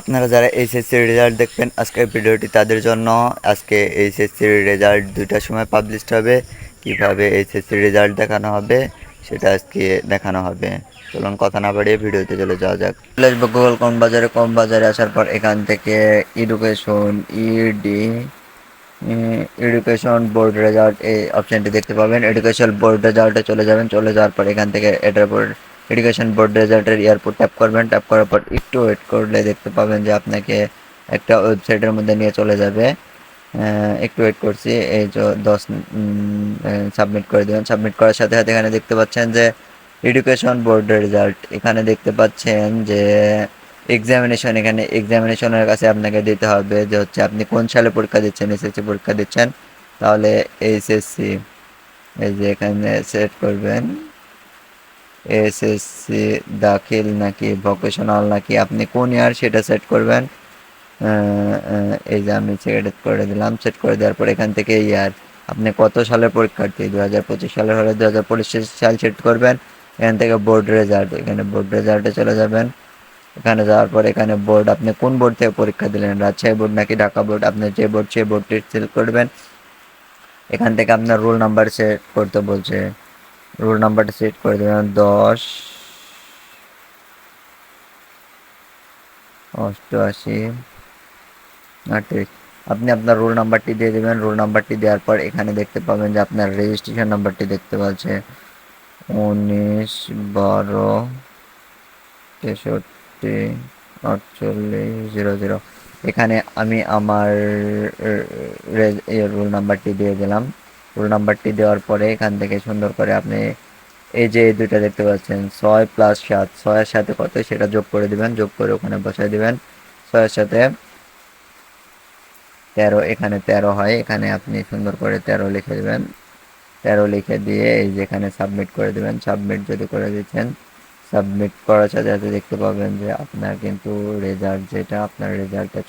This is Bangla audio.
আপনারা যারা এইচএসসির রেজাল্ট দেখবেন আজকের ভিডিওটি তাদের জন্য। আজকে এইচএসসির রেজাল্ট দুইটার সময় পাবলিশড হবে। কীভাবে এইচএসসির রেজাল্ট দেখানো হবে, সেটা আজকে দেখানো হবে। চলুন কথা না বাড়িয়ে ভিডিওতে চলে যাওয়া যাক। চলে আসব গুগল কম বাজারে কম বাজারে আসার পর এখান থেকে education ED education board result এই অপশানটি দেখতে পাবেন। এডুকেশন বোর্ড রেজাল্টে চলে যাবেন। চলে যাওয়ার পর এখান থেকে এটার পর এডুকেশন বোর্ড রেজাল্টের এয়ারপোর্ট ট্যাপ করবেন, ট্যাপ করার পর একটু ওয়েট করলে দেখতে পাবেন যে আপনাকে একটা ওয়েবসাইটের মধ্যে নিয়ে চলে যাবে। একটু ওয়েট করছি, এই যে দশ সাবমিট করে দেবেন। সাবমিট করার সাথে সাথে এখানে দেখতে পাচ্ছেন যে এডুকেশন বোর্ডের রেজাল্ট, এখানে দেখতে পাচ্ছেন যে এক্সামিনেশন এখানে এক্সামিনেশনের কাছে আপনাকে দিতে হবে যে হচ্ছে আপনি কোন সালে পরীক্ষা দিচ্ছেন এসএসসি পরীক্ষা দিচ্ছেন। তাহলে এইচএসসি এই যে এখানে সেট করবেন। এসএসসি দাখিল নাকি ভোকেশনাল নাকি? আপনি কোন ইয়ার সেটা সেট করবেন? এই যে আমি সেট করে দিলাম সেট করে দেওয়ার পর এখান থেকে ইয়ার আপনি কত সালের পরীক্ষার্থী? দু হাজার পঁচিশ সালের হলে দু হাজার পঁচিশ সাল সেট করবেন। এখান থেকে বোর্ড রেজাল্ট এখানে বোর্ড রেজাল্টে চলে যাবেন। এখানে যাওয়ার পর এখানে বোর্ড আপনি কোন বোর্ড থেকে পরীক্ষা দিলেন? রাজশাহী বোর্ড নাকি ঢাকা বোর্ড আপনি যে বোর্ড সেই বোর্ডটি সিলেক্ট করবেন। এখান থেকে আপনার রোল নাম্বার সেট করতে বলছে। রোল নাম্বারটা সেট করে দেবেন দশ, অষ্টআশি, আটত্রিশ। আপনি আপনার রোল নাম্বারটি দিয়ে দেবেন, রোল নাম্বারটি দেওয়ার পর এখানে দেখতে পাবেন যে আপনার রেজিস্ট্রেশন নাম্বারটি দেখতে পাচ্ছে। উনিশ, বারো, তেষট্টি, আটচল্লিশ, জিরো জিরো। এখানে আমি আমার রোল নাম্বারটি দিয়ে দিলাম। রোল নাম্বারটি দেওয়ার পরে এখান থেকে সুন্দর করে আপনি এই যে দুইটা দেখতে পাচ্ছেন, ছয় প্লাস সাত, ছয়ের সাথে কত সেটা যোগ করে দিবেন, যোগ করে ওখানে বসাই দিবেন। ছয়ের সাথে তেরো, এখানে তেরো হয়, এখানে আপনি সুন্দর করে তেরো লিখে দেবেন। তেরো লিখে দিয়ে এই যেখানে সাবমিট করে দেবেন। সাবমিট যদি করে দিচ্ছেন সাবমিট করার সাথে সাথে দেখতে পাবেন যে আপনার কিন্তু রেজাল্ট যেটা, আপনার রেজাল্টটা